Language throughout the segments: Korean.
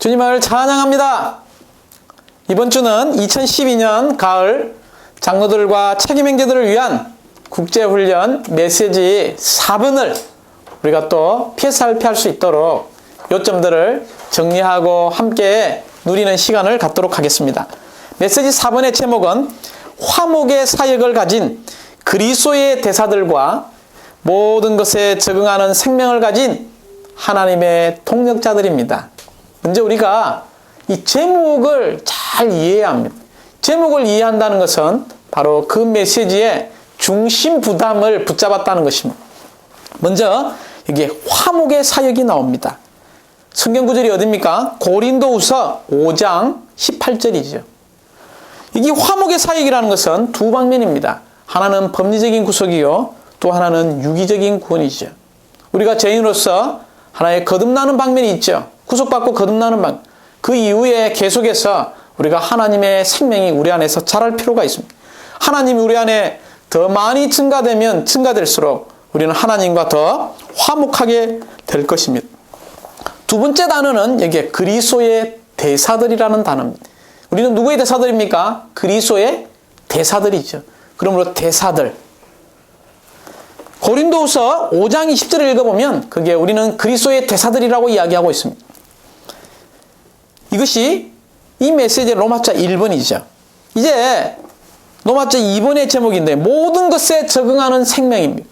주님을 찬양합니다. 이번 주는 2012년 가을 장로들과 책임 행제들을 위한 국제훈련 메시지 4분을 우리가 또 피해살피 할수 있도록 요점들을 정리하고 함께 누리는 시간을 갖도록 하겠습니다. 메시지 4번의 제목은 화목의 사역을 가진 그리스도의 대사들과 모든 것에 적응하는 생명을 가진 하나님의 통역자들입니다. 먼저 우리가 이 제목을 잘 이해해야 합니다. 제목을 이해한다는 것은 바로 그 메시지의 중심 부담을 붙잡았다는 것입니다. 먼저 여기에 화목의 사역이 나옵니다. 성경 구절이 어딥니까? 고린도후서 5장 18절이죠. 이게 화목의 사역이라는 것은 두 방면입니다. 하나는 법리적인 구속이요, 또 하나는 유기적인 구원이죠. 우리가 죄인으로서 하나의 거듭나는 방면이 있죠. 구속받고 거듭나는 방. 그 이후에 계속해서 우리가 하나님의 생명이 우리 안에서 자랄 필요가 있습니다. 하나님이 우리 안에 더 많이 증가되면 증가될수록 우리는 하나님과 더 화목하게 될 것입니다. 두 번째 단어는 여기에 그리스도의 대사들이라는 단어입니다. 우리는 누구의 대사들입니까? 그리스도의 대사들이죠. 그러므로 대사들. 고린도후서 5장 20절을 읽어보면 그게 우리는 그리스도의 대사들이라고 이야기하고 있습니다. 이것이 이 메시지의 로마자 1번이죠. 이제 로마자 2번의 제목인데 모든 것에 적응하는 생명입니다.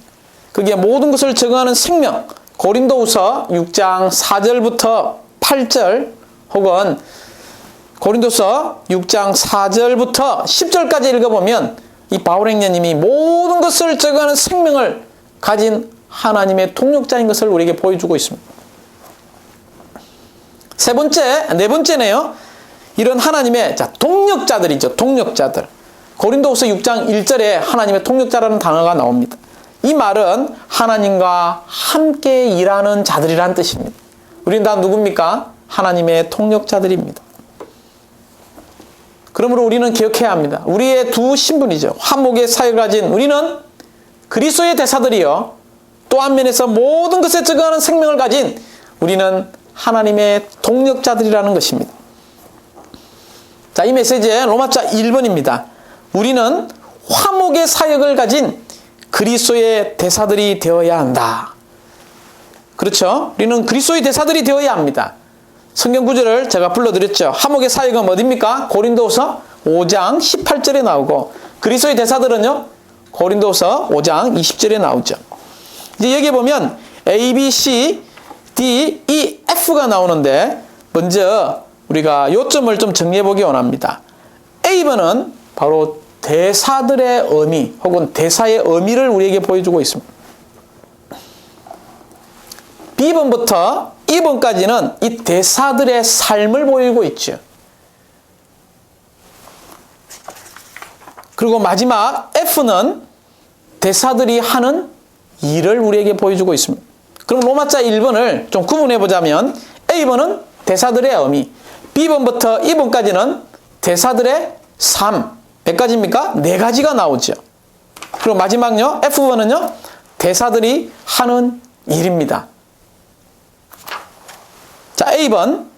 그게 모든 것을 적응하는 생명. 고린도후서 6장 4절부터 8절 혹은 고린도서 6장 4절부터 10절까지 읽어보면 이 바울행년님이 모든 것을 적응하는 생명을 가진 하나님의 통역자인 것을 우리에게 보여주고 있습니다. 세 번째, 네 번째네요. 이런 하나님의 자, 동력자들이죠. 동력자들. 고린도후서 6장 1절에 하나님의 통역자라는 단어가 나옵니다. 이 말은 하나님과 함께 일하는 자들이란 뜻입니다. 우리는 다 누굽니까? 하나님의 통역자들입니다. 그러므로 우리는 기억해야 합니다. 우리의 두 신분이죠. 화목의 사역을 가진 우리는 그리스도의 대사들이요. 또 한면에서 모든 것에 적응하는 생명을 가진 우리는 하나님의 동력자들이라는 것입니다. 자, 이 메시지의 로마자 1번입니다. 우리는 화목의 사역을 가진 그리스도의 대사들이 되어야 한다. 그렇죠? 우리는 그리스도의 대사들이 되어야 합니다. 성경 구절을 제가 불러드렸죠. 화목의 사역은 어딥니까? 고린도서 5장 18절에 나오고 그리스도의 대사들은요. 고린도서 5장 20절에 나오죠. 이제 여기 보면 A, B, C, D, E, F가 나오는데 먼저 우리가 요점을 좀 정리해 보기 원합니다. A번은 바로 대사들의 의미 혹은 대사의 의미를 우리에게 보여주고 있습니다. B번부터 2번까지는 이 대사들의 삶을 보이고 있죠. 그리고 마지막 F는 대사들이 하는 일을 우리에게 보여주고 있습니다. 그럼 로마자 1번을 좀 구분해 보자면 A번은 대사들의 의미, B번부터 2번까지는 대사들의 삶, 몇 가지입니까? 네 가지가 나오죠. 그리고 마지막요, F번은요, 대사들이 하는 일입니다. 자, A번.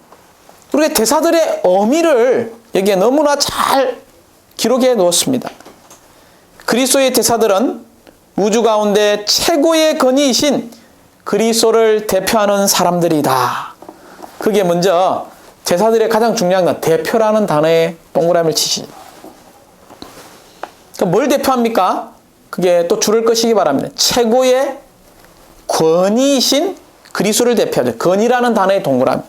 우리가 대사들의 의미를 여기에 너무나 잘 기록해 놓았습니다. 그리스도의 대사들은 우주 가운데 최고의 건의이신 그리스도를 대표하는 사람들이다. 그게 먼저 제사들의 가장 중요한 건 대표라는 단어에 동그라미를 치시죠. 뭘 대표합니까? 그게 또 줄을 것이기 바랍니다. 최고의 권위이신 그리스도를 대표하죠. 건이라는 단어의 동그라미.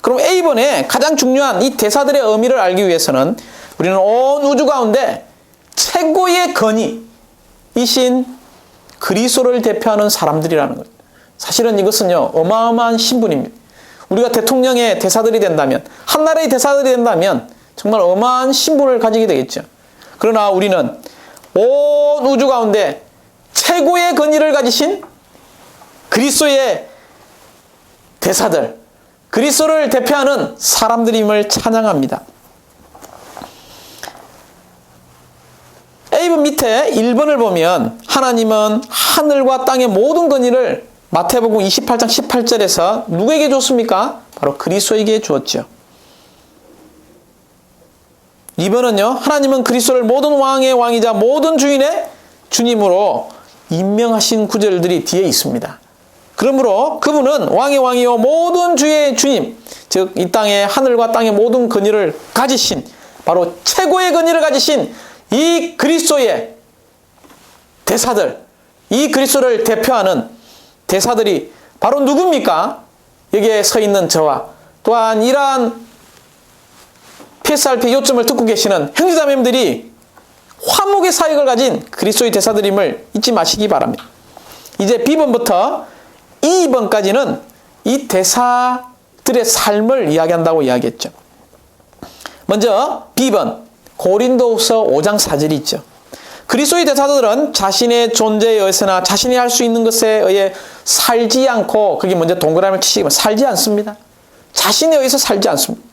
그럼 A번에 가장 중요한 이 대사들의 의미를 알기 위해서는 우리는 온 우주 가운데 최고의 건이이신 그리스도를 대표하는 사람들이라는 거죠. 사실은 이것은요, 어마어마한 신분입니다. 우리가 대통령의 대사들이 된다면, 한 나라의 대사들이 된다면, 정말 어마한 신분을 가지게 되겠죠. 그러나 우리는 온 우주 가운데 최고의 건의를 가지신 그리스도의 대사들, 그리스도를 대표하는 사람들임을 찬양합니다. A번 밑에 1번을 보면 하나님은 하늘과 땅의 모든 건의를 마태복음 28장 18절에서 누구에게 줬습니까? 바로 그리스도에게 주었죠. 2번은요. 하나님은 그리스도를 모든 왕의 왕이자 모든 주인의 주님으로 임명하신 구절들이 뒤에 있습니다. 그러므로 그분은 왕의 왕이요 모든 주의 주님, 즉 이 땅의 하늘과 땅의 모든 근위를 가지신 바로 최고의 근위를 가지신 이 그리스도의 대사들, 이 그리스도를 대표하는 대사들이 바로 누굽니까? 여기에 서 있는 저와 또한 이러한 PSRP 요점을 듣고 계시는 형제자매님들이 화목의 사역을 가진 그리스도의 대사들임을 잊지 마시기 바랍니다. 이제 B번부터 2번까지는 이 대사들의 삶을 이야기한다고 이야기했죠. 먼저 B번 고린도후서 5장 4절이 있죠. 그리스도의 대사들은 자신의 존재에 의해서나 자신이 할 수 있는 것에 의해 살지 않고 그게 먼저 동그라미를 치시면 살지 않습니다. 자신에 의해서 살지 않습니다.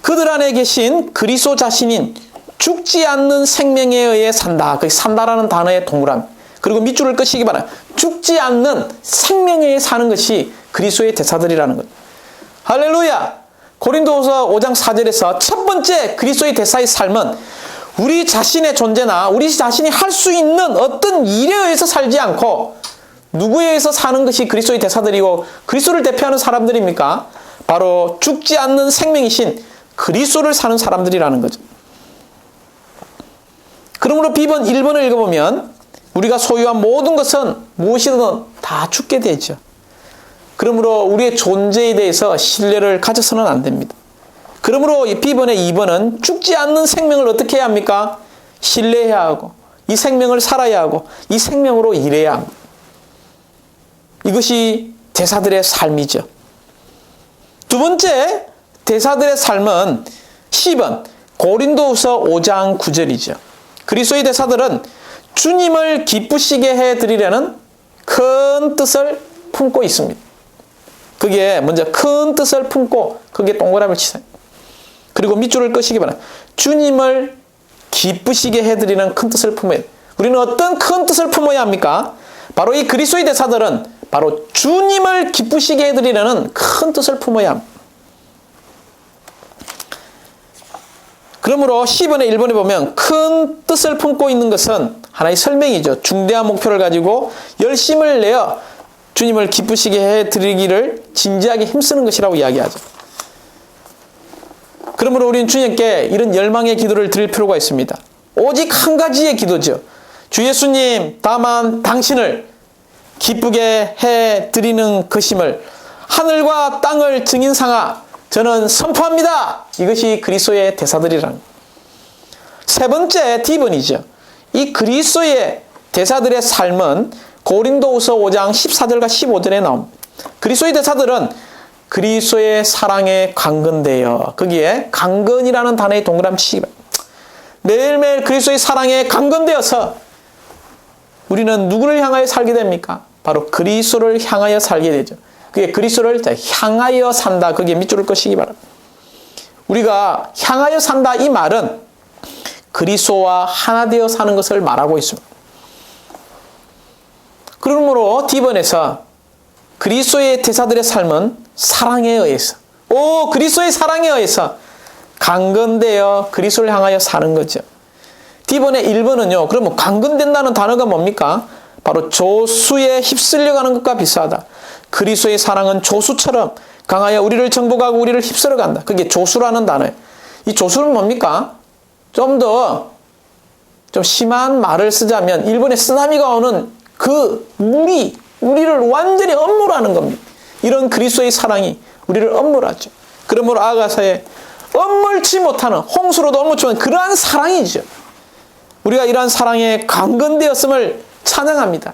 그들 안에 계신 그리스도 자신인 죽지 않는 생명에 의해 산다. 그 산다라는 단어의 동그라미. 그리고 밑줄을 끄시기 바랍니다. 죽지 않는 생명에 의해 사는 것이 그리스도의 대사들이라는 것. 할렐루야! 고린도후서 5장 4절에서 첫 번째 그리스도의 대사의 삶은 우리 자신의 존재나 우리 자신이 할 수 있는 어떤 일에 의해서 살지 않고 누구에 의해서 사는 것이 그리스도의 대사들이고 그리스도를 대표하는 사람들입니까? 바로 죽지 않는 생명이신 그리스도를 사는 사람들이라는 거죠. 그러므로 B번 1번을 읽어보면 우리가 소유한 모든 것은 무엇이든 다 죽게 되죠. 그러므로 우리의 존재에 대해서 신뢰를 가져서는 안 됩니다. 그러므로 B번의 2번은 죽지 않는 생명을 어떻게 해야 합니까? 신뢰해야 하고 이 생명을 살아야 하고 이 생명으로 일해야 합니다. 이것이 대사들의 삶이죠. 두 번째 대사들의 삶은 10번 고린도후서 5장 9절이죠. 그리스도의 대사들은 주님을 기쁘시게 해 드리려는 큰 뜻을 품고 있습니다. 그게 먼저 큰 뜻을 품고 그게 동그라미를 치세요. 그리고 밑줄을 끄시기 바랍니다. 주님을 기쁘시게 해드리는 큰 뜻을 품어야. 우리는 어떤 큰 뜻을 품어야 합니까? 바로 이 그리스도의 대사들은 바로 주님을 기쁘시게 해드리려는 큰 뜻을 품어야. 그러므로 10번에 1번에 보면 큰 뜻을 품고 있는 것은 하나의 설명이죠. 중대한 목표를 가지고 열심을 내어 주님을 기쁘시게 해드리기를 진지하게 힘쓰는 것이라고 이야기하죠. 그러므로 우리는 주님께 이런 열망의 기도를 드릴 필요가 있습니다. 오직 한 가지의 기도죠. 주 예수님, 다만 당신을 기쁘게 해 드리는 것임을 하늘과 땅을 증인 상하 저는 선포합니다. 이것이 그리스도의 대사들이라는 세 번째 D번이죠. 이 그리스도의 대사들의 삶은 고린도후서 5장 14절과 15절에 나옵니다. 그리스도의 대사들은 그리스도의 사랑에 강건되어 거기에 강건이라는 단어의 동그라미 치기 매일매일 그리스도의 사랑에 강건되어서 우리는 누구를 향하여 살게 됩니까? 바로 그리스도를 향하여 살게 되죠. 그게 그리스도를 향하여 산다. 거기에 밑줄을 끄시기 바랍니다. 우리가 향하여 산다 이 말은 그리스도와 하나 되어 사는 것을 말하고 있습니다. 그러므로 D번에서 그리스도의 대사들의 삶은 사랑에 의해서 오 그리스도의 사랑에 의해서 강건되어 그리스도를 향하여 사는 거죠. D번의 1번은요. 그러면 강건된다는 단어가 뭡니까? 바로 조수에 휩쓸려가는 것과 비슷하다. 그리스도의 사랑은 조수처럼 강하여 우리를 정복하고 우리를 휩쓸어 간다. 그게 조수라는 단어예요. 이 조수는 뭡니까? 좀 더좀 심한 말을 쓰자면 일본의 쓰나미가 오는 그 물이 우리를 완전히 엄물하는 겁니다. 이런 그리스도의 사랑이 우리를 엄물하죠. 그러므로 아가서에 엄물치 못하는 홍수로도 엄물치 못하는 그러한 사랑이죠. 우리가 이러한 사랑에 강건되었음을 찬양합니다.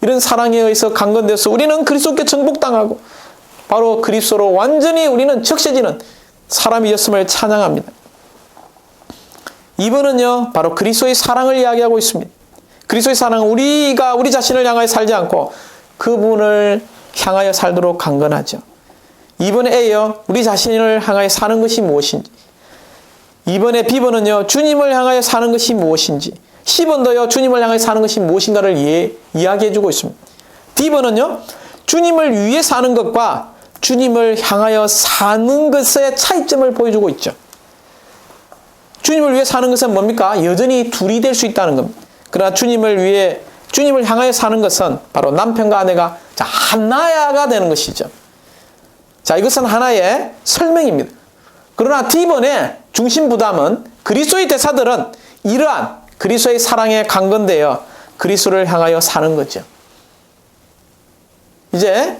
이런 사랑에 의해서 강건되어서 우리는 그리스도께 정복당하고 바로 그리스도로 완전히 우리는 적셔지는 사람이었음을 찬양합니다. 이번은요, 바로 그리스도의 사랑을 이야기하고 있습니다. 그리스도의 사랑은 우리가 우리 자신을 향하여 살지 않고 그분을 향하여 살도록 강건하죠. 이번에 A요, 우리 자신을 향하여 사는 것이 무엇인지. 이번에 B번은요, 주님을 향하여 사는 것이 무엇인지. 10번도요, 주님을 향하여 사는 것이 무엇인가를 예, 이야기해 주고 있습니다. D번은요, 주님을 위해 사는 것과 주님을 향하여 사는 것의 차이점을 보여주고 있죠. 주님을 위해 사는 것은 뭡니까? 여전히 둘이 될 수 있다는 겁니다. 그러나 주님을 위해 주님을 향하여 사는 것은 바로 남편과 아내가 자, 하나야가 되는 것이죠. 자, 이것은 하나의 설명입니다. 그러나 D번의 중심 부담은 그리스도의 대사들은 이러한 그리스도의 사랑에 강건되어 그리스도를 향하여 사는 거죠. 이제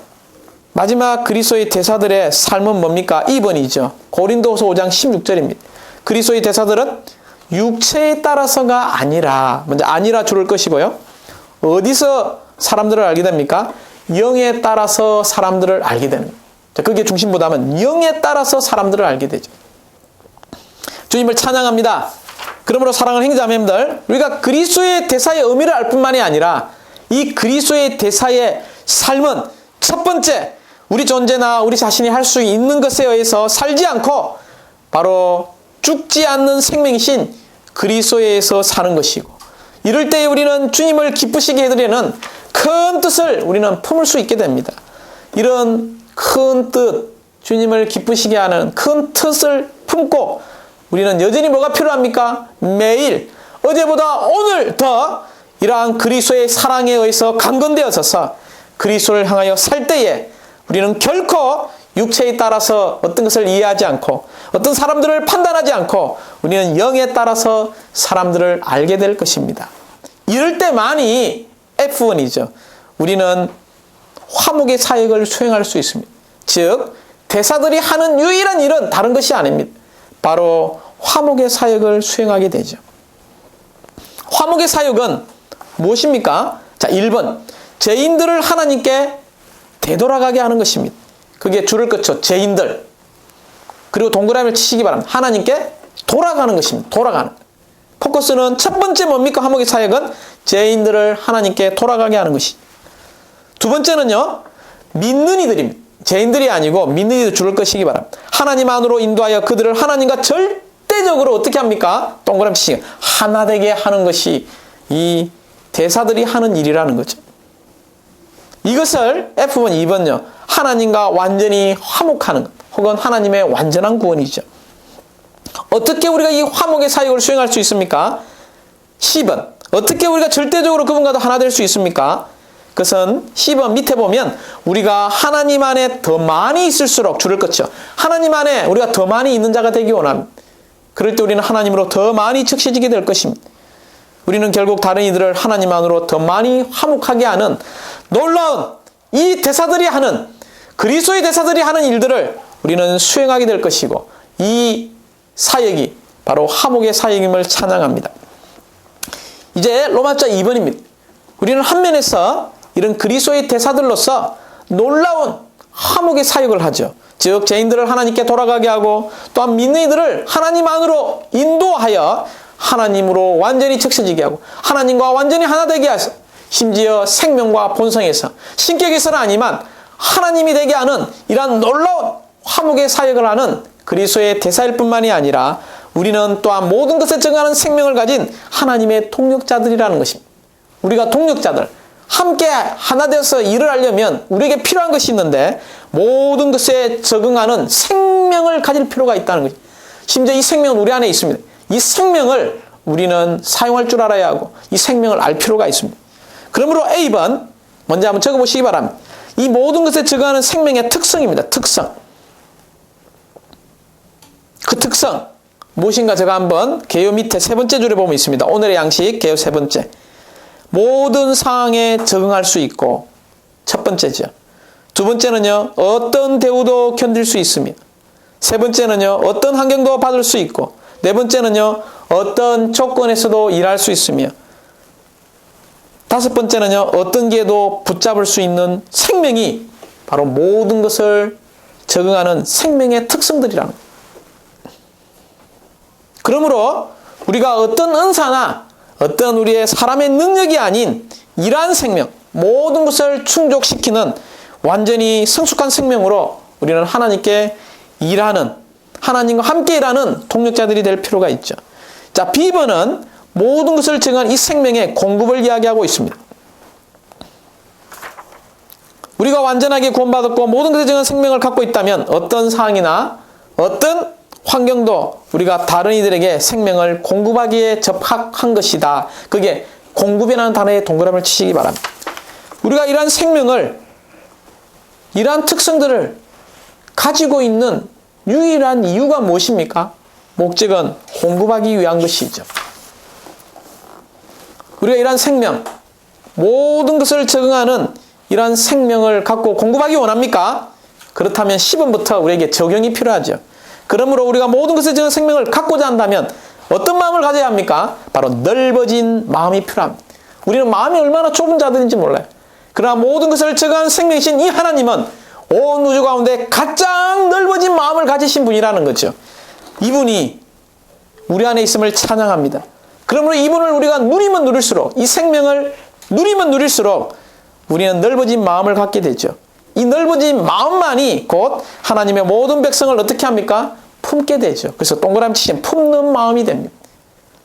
마지막 그리스도의 대사들의 삶은 뭡니까? 2번이죠. 고린도서 5장 16절입니다. 그리스도의 대사들은 육체에 따라서가 아니라 먼저 아니라 줄을 것이고요. 어디서 사람들을 알게 됩니까? 영에 따라서 사람들을 알게 되는. 자, 그게 중심보다는 영에 따라서 사람들을 알게 되죠. 주님을 찬양합니다. 그러므로 사랑하는 행자매님들, 우리가 그리스도의 대사의 의미를 알 뿐만이 아니라 이 그리스도의 대사의 삶은 첫 번째 우리 존재나 우리 자신이 할 수 있는 것에 의해서 살지 않고 바로 죽지 않는 생명이신 그리스도에 의해서 사는 것이고 이럴 때 우리는 주님을 기쁘시게 해드리는 큰 뜻을 우리는 품을 수 있게 됩니다. 이런 큰 뜻, 주님을 기쁘시게 하는 큰 뜻을 품고 우리는 여전히 뭐가 필요합니까? 매일 어제보다 오늘 더 이러한 그리스도의 사랑에 의해서 강건되어져서 그리스도를 향하여 살 때에 우리는 결코 육체에 따라서 어떤 것을 이해하지 않고 어떤 사람들을 판단하지 않고 우리는 영에 따라서 사람들을 알게 될 것입니다. 이럴 때만이 F1이죠. 우리는 화목의 사역을 수행할 수 있습니다. 즉 대사들이 하는 유일한 일은 다른 것이 아닙니다. 바로 화목의 사역을 수행하게 되죠. 화목의 사역은 무엇입니까? 자, 1번. 죄인들을 하나님께 되돌아가게 하는 것입니다. 그게 줄을 끝쳐 죄인들. 그리고 동그라미를 치시기 바랍니다. 하나님께 돌아가는 것입니다. 돌아가는. 포커스는 첫 번째 뭡니까? 화목의 사역은 죄인들을 하나님께 돌아가게 하는 것이. 두 번째는요. 믿는 이들입니다. 죄인들이 아니고 믿는 이들 줄을 것이기 바랍니다. 하나님 안으로 인도하여 그들을 하나님과 절대적으로 어떻게 합니까? 동그라미 치시기 하나 되게 하는 것이 이 대사들이 하는 일이라는 거죠. 이것을 F1 2번요. 하나님과 완전히 화목하는 것, 혹은 하나님의 완전한 구원이죠. 어떻게 우리가 이 화목의 사역을 수행할 수 있습니까? 10번. 어떻게 우리가 절대적으로 그분과도 하나 될 수 있습니까? 그것은 10번 밑에 보면 우리가 하나님 안에 더 많이 있을수록 줄을 끝죠. 하나님 안에 우리가 더 많이 있는 자가 되기 원합니다. 그럴 때 우리는 하나님으로 더 많이 적셔지게 될 것입니다. 우리는 결국 다른 이들을 하나님 안으로 더 많이 화목하게 하는 놀라운 이 대사들이 하는 그리스도의 대사들이 하는 일들을 우리는 수행하게 될 것이고 이 사역이 바로 화목의 사역임을 찬양합니다. 이제 로마자 2번입니다. 우리는 한 면에서 이런 그리스도의 대사들로서 놀라운 화목의 사역을 하죠. 즉 죄인들을 하나님께 돌아가게 하고 또한 믿는 이들을 하나님 안으로 인도하여 하나님으로 완전히 적셔지게 하고 하나님과 완전히 하나 되게 하서 심지어 생명과 본성에서 신격에서는 아니만 하나님이 되게 하는 이러한 놀라운 화목의 사역을 하는 그리스도의 대사일 뿐만이 아니라 우리는 또한 모든 것에 정하는 생명을 가진 하나님의 동력자들이라는 것입니다. 우리가 동력자들, 함께 하나 되어서 일을 하려면 우리에게 필요한 것이 있는데 모든 것에 적응하는 생명을 가질 필요가 있다는 거죠. 심지어 이 생명은 우리 안에 있습니다. 이 생명을 우리는 사용할 줄 알아야 하고 이 생명을 알 필요가 있습니다. 그러므로 A번 먼저 한번 적어보시기 바랍니다. 이 모든 것에 적응하는 생명의 특성입니다. 특성. 그 특성 무엇인가 제가 한번 개요 밑에 세 번째 줄에 보면 있습니다. 오늘의 양식 개요 세 번째. 모든 상황에 적응할 수 있고 첫 번째죠. 두 번째는요. 어떤 대우도 견딜 수 있습니다. 세 번째는요. 어떤 환경도 받을 수 있고 네 번째는요. 어떤 조건에서도 일할 수 있으며 다섯 번째는요. 어떤 기에도 붙잡을 수 있는 생명이 바로 모든 것을 적응하는 생명의 특성들이라는. 그러므로 우리가 어떤 은사나 어떤 우리의 사람의 능력이 아닌 이러한 생명, 모든 것을 충족시키는 완전히 성숙한 생명으로 우리는 하나님께 일하는, 하나님과 함께 일하는 동력자들이 될 필요가 있죠. 자, B번은 모든 것을 정한 이 생명의 공급을 이야기하고 있습니다. 우리가 완전하게 구원받았고 모든 것을 정한 생명을 갖고 있다면 어떤 상황이나 어떤 환경도 우리가 다른 이들에게 생명을 공급하기에 접합한 것이다. 그게 공급이라는 단어에 동그라미를 치시기 바랍니다. 우리가 이러한 생명을 이러한 특성들을 가지고 있는 유일한 이유가 무엇입니까? 목적은 공급하기 위한 것이죠. 우리가 이러한 생명, 모든 것을 적응하는 이러한 생명을 갖고 공급하기 원합니까? 그렇다면 10번부터 우리에게 적용이 필요하죠. 그러므로 우리가 모든 것을 적은 생명을 갖고자 한다면 어떤 마음을 가져야 합니까? 바로 넓어진 마음이 필요합니다. 우리는 마음이 얼마나 좁은 자들인지 몰라요. 그러나 모든 것을 적은 생명이신 이 하나님은 온 우주 가운데 가장 넓어진 마음을 가지신 분이라는 거죠. 이분이 우리 안에 있음을 찬양합니다. 그러므로 이분을 우리가 누리면 누릴수록 이 생명을 누리면 누릴수록 우리는 넓어진 마음을 갖게 되죠. 이 넓어진 마음만이 곧 하나님의 모든 백성을 어떻게 합니까? 품게 되죠. 그래서 동그라미 치시면 품는 마음이 됩니다.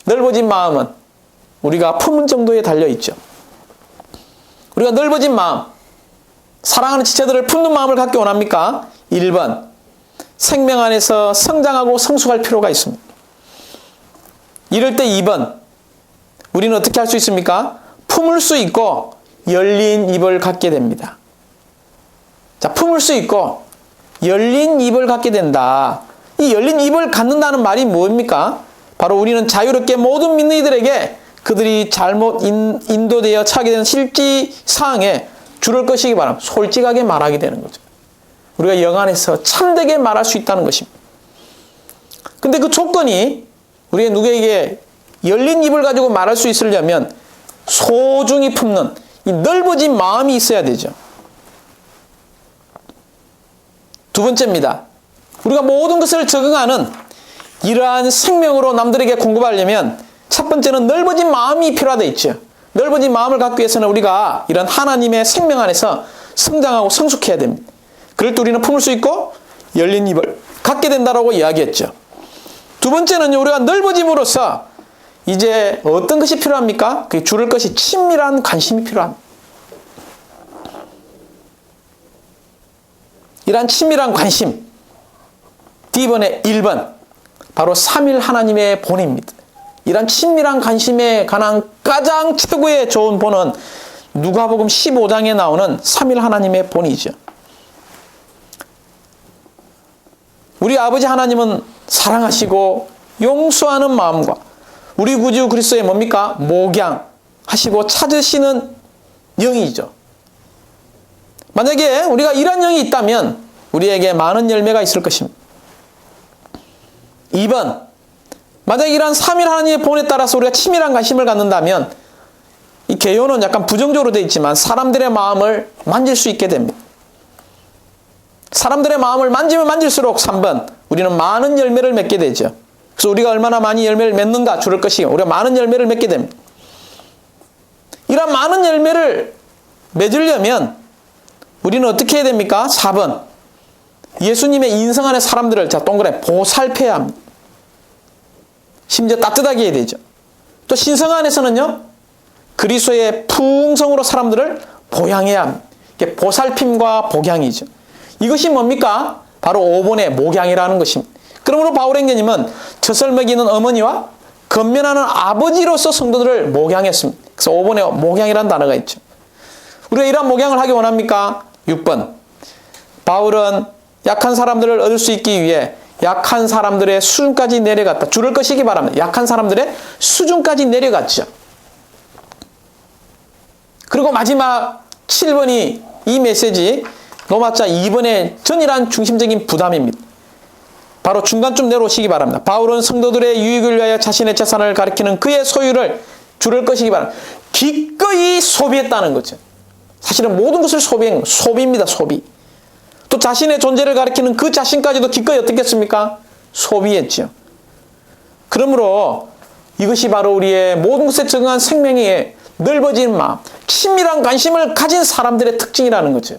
넓어진 마음은 우리가 품은 정도에 달려 있죠. 우리가 넓어진 마음, 사랑하는 지체들을 품는 마음을 갖기 원합니까? 1번. 생명 안에서 성장하고 성숙할 필요가 있습니다. 이럴 때 2번. 우리는 어떻게 할 수 있습니까? 품을 수 있고 열린 입을 갖게 됩니다. 자, 품을 수 있고 열린 입을 갖게 된다. 이 열린 입을 갖는다는 말이 뭡니까? 바로 우리는 자유롭게 모든 믿는 이들에게 그들이 잘못 인, 인도되어 차게 되는 실지 사항에 줄을 것이기 바랍니다. 솔직하게 말하게 되는 거죠. 우리가 영 안에서 참되게 말할 수 있다는 것입니다. 근데 그 조건이 우리의 누구에게 열린 입을 가지고 말할 수 있으려면 소중히 품는 이 넓어진 마음이 있어야 되죠. 두 번째입니다. 우리가 모든 것을 적응하는 이러한 생명으로 남들에게 공급하려면 첫 번째는 넓어진 마음이 필요하다 있죠. 넓어진 마음을 갖기 위해서는 우리가 이런 하나님의 생명 안에서 성장하고 성숙해야 됩니다. 그럴 때 우리는 품을 수 있고 열린 입을 갖게 된다라고 이야기했죠. 두 번째는 우리가 넓어짐으로써 이제 어떤 것이 필요합니까? 그 줄을 것이 친밀한 관심이 필요합니다. 이러한 친밀한 관심. D번의 1번. 바로 3일 하나님의 본입니다. 이런 친밀한 관심에 관한 가장 최고의 좋은 본은 누가복음 15장에 나오는 3일 하나님의 본이죠. 우리 아버지 하나님은 사랑하시고 용서하는 마음과 우리 구주 그리스도의 뭡니까? 목양하시고 찾으시는 영이죠. 만약에 우리가 이런 영이 있다면 우리에게 많은 열매가 있을 것입니다. 2번 만약 이러한 3일 하나님의 본에 따라서 우리가 치밀한 관심을 갖는다면 이 개요는 약간 부정적으로 되어 있지만 사람들의 마음을 만질 수 있게 됩니다. 사람들의 마음을 만지면 만질수록 3번 우리는 많은 열매를 맺게 되죠. 그래서 우리가 얼마나 많이 열매를 맺는가 줄을 것이 우리가 많은 열매를 맺게 됩니다. 이런 많은 열매를 맺으려면 우리는 어떻게 해야 됩니까? 4번 예수님의 인성 안에 사람들을 자 동그랗게 보살펴야 합니다. 심지어 따뜻하게 해야 되죠. 또 신성 안에서는요. 그리스도의 풍성으로 사람들을 보양해야 합니다. 보살핌과 복양이죠. 이것이 뭡니까? 바로 5번의 목양이라는 것입니다. 그러므로 바울행전님은 젖을 먹이는 어머니와 건면하는 아버지로서 성도들을 목양했습니다. 그래서 5번에 목양이라는 단어가 있죠. 우리가 이러한 목양을 하기 원합니까? 6번. 바울은 약한 사람들을 얻을 수 있기 위해 약한 사람들의 수준까지 내려갔다. 줄을 것이기 바랍니다. 약한 사람들의 수준까지 내려갔죠. 그리고 마지막 7번이 이 메시지 노마자 2번의 전이란 중심적인 부담입니다. 바로 중간쯤 내려오시기 바랍니다. 바울은 성도들의 유익을 위하여 자신의 재산을 가리키는 그의 소유를 줄을 것이기 바랍니다. 기꺼이 소비했다는 거죠. 사실은 모든 것을 소비한 소비입니다. 소비. 또 자신의 존재를 가리키는 그 자신까지도 기꺼이 어떻게 했습니까? 소비했죠. 그러므로 이것이 바로 우리의 모든 것에 적응한 생명의 넓어진 마음, 친밀한 관심을 가진 사람들의 특징이라는 거죠.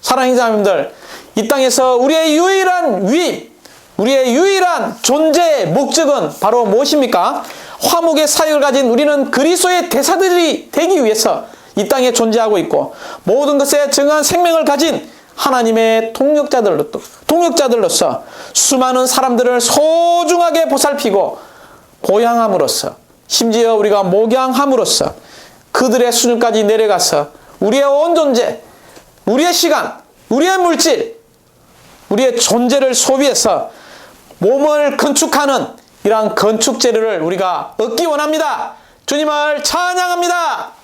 사랑하는 자님들, 이 땅에서 우리의 유일한 위, 우리의 유일한 존재의 목적은 바로 무엇입니까? 화목의 사역을 가진 우리는 그리스도의 대사들이 되기 위해서 이 땅에 존재하고 있고 모든 것에 정한 생명을 가진 하나님의 동력자들로 동력자들로서 수많은 사람들을 소중하게 보살피고 보양함으로써 심지어 우리가 목양함으로써 그들의 수준까지 내려가서 우리의 온 존재, 우리의 시간, 우리의 물질, 우리의 존재를 소비해서 몸을 건축하는 이러한 건축 재료를 우리가 얻기 원합니다. 주님을 찬양합니다.